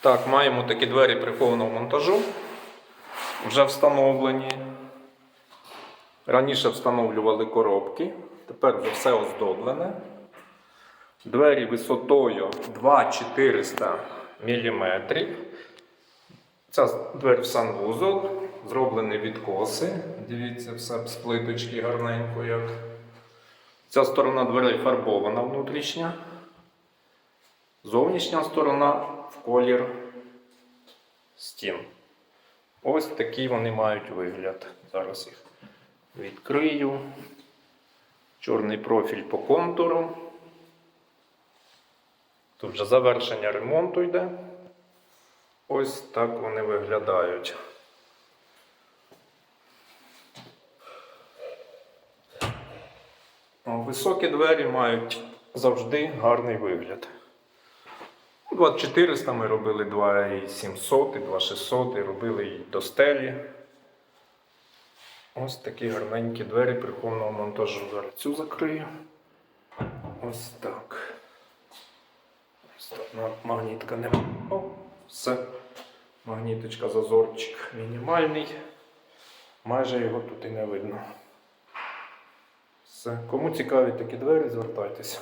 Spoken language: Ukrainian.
Так, маємо такі двері прихованого монтажу. Вже встановлені. Раніше встановлювали коробки, тепер вже все оздоблене. Двері висотою 2400 мм. Ця двері в санвузол, зроблені відкоси. Дивіться, все з плиточки гарненько як. Ця сторона дверей фарбована внутрішня. Зовнішня сторона в колір стін. Ось такий вони мають вигляд. Зараз їх відкрию. Чорний профіль по контуру. Тут вже завершення ремонту йде. Ось так вони виглядають. Високі двері мають завжди гарний вигляд. 2400 ми робили 2700, 2600, робили і до стелі. Ось такі гарненькі двері прихованого монтажу. Зараз цю закрию. Ось так. Ось так. Магнітка не. О, все. Магніточка, зазорчик мінімальний. Майже його тут і не видно. Все. Кому цікаві такі двері, звертайтеся.